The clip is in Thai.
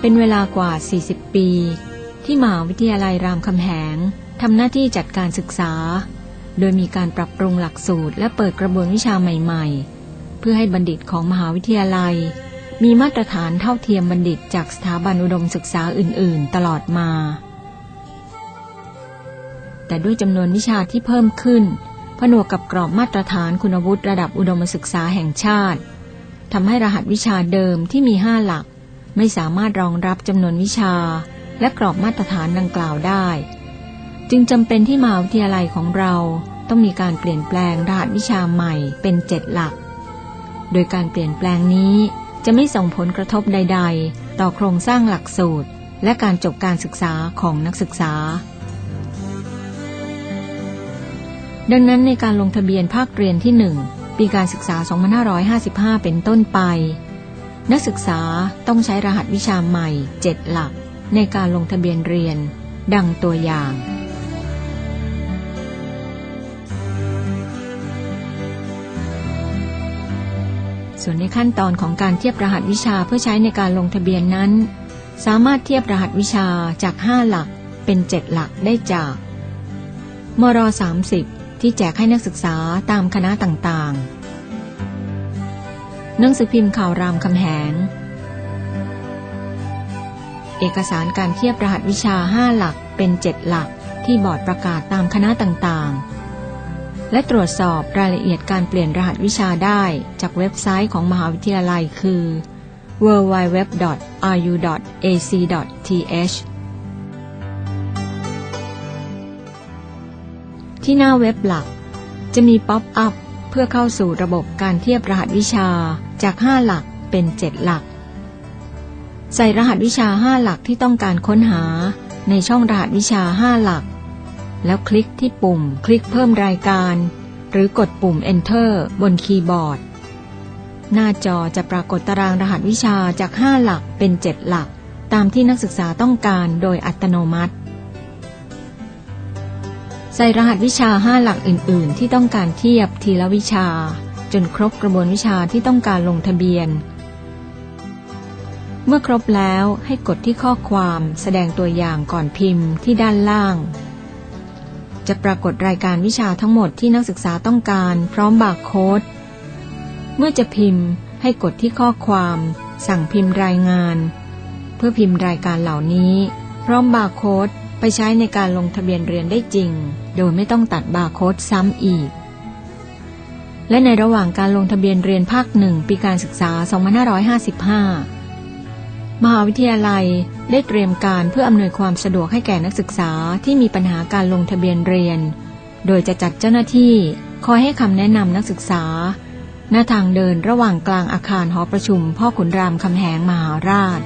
เป็นเวลากว่า 40 ปี ที่มหาวิทยาลัยรามคำแหงทำหน้าที่จัดการศึกษา โดยมีการปรับปรุงหลักสูตร และเปิดกระบวนวิชาใหม่ๆ เพื่อให้บัณฑิตของมหาวิทยาลัย มีมาตรฐานเท่าเทียมบัณฑิตจากสถาบันอุดมศึกษาอื่น ๆ ตลอดมา แต่ด้วยจำนวนวิชาที่เพิ่มขึ้น ผนวกกับกรอบมาตรฐานคุณวุฒิระดับอุดมศึกษาแห่งชาติทำให้รหัสวิชาเดิมที่มีห้าหลัก ไม่สามารถรองรับจำนวนวิชา และกรอบมาตรฐานดังกล่าวได้ จึงจำเป็นที่มหาวิทยาลัยของเราต้องมีการเปลี่ยนแปลงรหัสวิชาใหม่เป็นเจ็ดหลัก โดยการเปลี่ยนแปลงนี้จะไม่ส่งผลกระทบใด ๆ ต่อโครงสร้างหลักสูตร และการจบการศึกษาของนักศึกษา ดังนั้นในการลงทะเบียนภาคเรียนที่ 1 ปีการศึกษา 2555 เป็นต้นไป นักศึกษาต้องใช้รหัสวิชาใหม่7หลัก ในการลงทะเบียนเรียน ดังตัวอย่าง ส่วนในขั้นตอนของการเทียบรหัสวิชาเพื่อใช้ในการลงทะเบียนนั้น สามารถเทียบรหัสวิชาจาก 5 หลักเป็น7หลักได้จาก มร 30 ที่แจกให้นักศึกษาตามคณะต่างๆ หนังสือพิมพ์ข่าวรามคำแหง เอกสารการเทียบรหัสวิชา5หลักเป็น7หลักที่บอร์ดประกาศตามคณะต่างๆ และตรวจสอบรายละเอียดการเปลี่ยนรหัสวิชาได้จากเว็บไซต์ของมหาวิทยาลัยคือ www.ru.ac.th ที่หน้าเว็บหลักจะมีป๊อปอัพ เพื่อเข้าสู่ระบบการเทียบรหัสวิชาจาก 5 หลักเป็น 7 หลัก ใส่รหัสวิชา 5 หลักที่ต้องการค้นหาในช่องรหัสวิชา 5 หลัก แล้วคลิกที่ปุ่ม คลิกเพิ่มรายการ หรือกดปุ่ม Enter บนคีย์บอร์ด หน้าจอจะปรากฏตารางรหัสวิชาจาก 5 หลักเป็น 7 หลัก ตามที่นักศึกษาต้องการโดยอัตโนมัติ ใส่รหัสวิชา5หลักอื่น ๆ ที่ต้องการเทียบทีละวิชา จนครบกระบวนวิชาที่ต้องการลงทะเบียน เมื่อครบแล้วให้กดที่ข้อความแสดงตัวอย่างก่อนพิมพ์ที่ด้านล่าง จะปรากฏรายการวิชาทั้งหมดที่นักศึกษาต้องการพร้อมบาร์โค้ด เมื่อจะพิมพ์ให้กดที่ข้อความ สั่งพิมพ์รายงาน เพื่อพิมพ์รายการเหล่านี้ พร้อมบาร์โค้ด ไปใช้ในการลงทะเบียนเรียนได้จริง โดยไม่ต้องตัดบาร์โค้ดซ้ำอีก และในระหว่างการลงทะเบียนเรียนภาคหนึ่งปีการศึกษา 2555 มหาวิทยาลัยได้เตรียมการเพื่ออำนวยความสะดวกให้แก่นักศึกษาที่มีปัญหาการลงทะเบียนเรียน โดยจะจัดเจ้าหน้าที่คอยให้คำแนะนำนักศึกษา หน้าทางเดินระหว่างกลางอาคารหอประชุม พ่อขุนรามคำแหงมหาราช